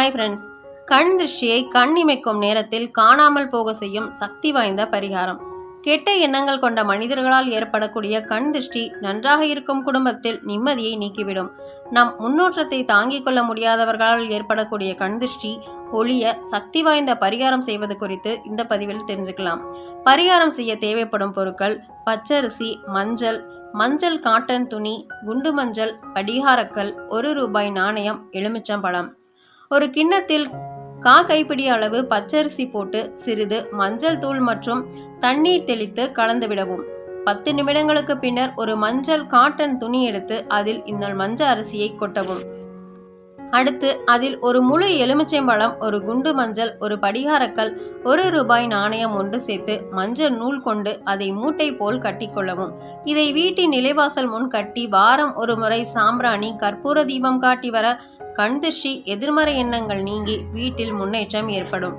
Hi friends கண் திருஷ்டியை கண் இமைக்கும் நேரத்தில் காணாமல் போக செய்யும் சக்தி வாய்ந்த பரிகாரம். கெட்ட எண்ணங்கள் கொண்ட மனிதர்களால் ஏற்படக்கூடிய கண் திருஷ்டி நன்றாக இருக்கும் குடும்பத்தில் நிம்மதியை நீக்கிவிடும். நம் முன்னோற்றத்தை தாங்கிக் கொள்ள முடியாதவர்களால் ஏற்படக்கூடிய கண் திருஷ்டி ஒளிய சக்தி வாய்ந்த பரிகாரம் செய்வது குறித்து இந்த பதிவில் தெரிஞ்சுக்கலாம். பரிகாரம் செய்ய தேவைப்படும் பொருட்கள் பச்சரிசி மஞ்சள் மஞ்சள் காட்டன் துணி குண்டு மஞ்சள் படிகாரக்கல் ஒரு ரூபாய் நாணயம் எலுமிச்சம்பழம். ஒரு கிண்ணத்தில் கா கைப்பிடி அளவு பச்சரிசி போட்டு சிறிது மஞ்சள் தூள் மற்றும் தண்ணீர் தெளித்து கலந்துவிடவும் பத்து நிமிடங்களுக்கு பின்னர் ஒரு மஞ்சள் காட்டன் துணி எடுத்து அதில் இந்த மஞ்சள் அரிசியை கொட்டவும். அடுத்து அதில் ஒரு முழு எலுமிச்சம்பழம் ஒரு குண்டு மஞ்சள் ஒரு படிகாரக்கல் ஒரு ரூபாய் நாணயம் ஒன்று சேர்த்து மஞ்சள் நூல் கொண்டு அதை மூட்டை போல் கட்டிக்கொள்ளவும் இதை வீட்டின் நிலைவாசல் முன் கட்டி வாரம் ஒரு முறை சாம்பிராணி கற்பூர தீபம் காட்டி வர கண்திருஷ்டி எதிர்மறை எண்ணங்கள் நீங்கி வீட்டில் முன்னேற்றம் ஏற்படும்.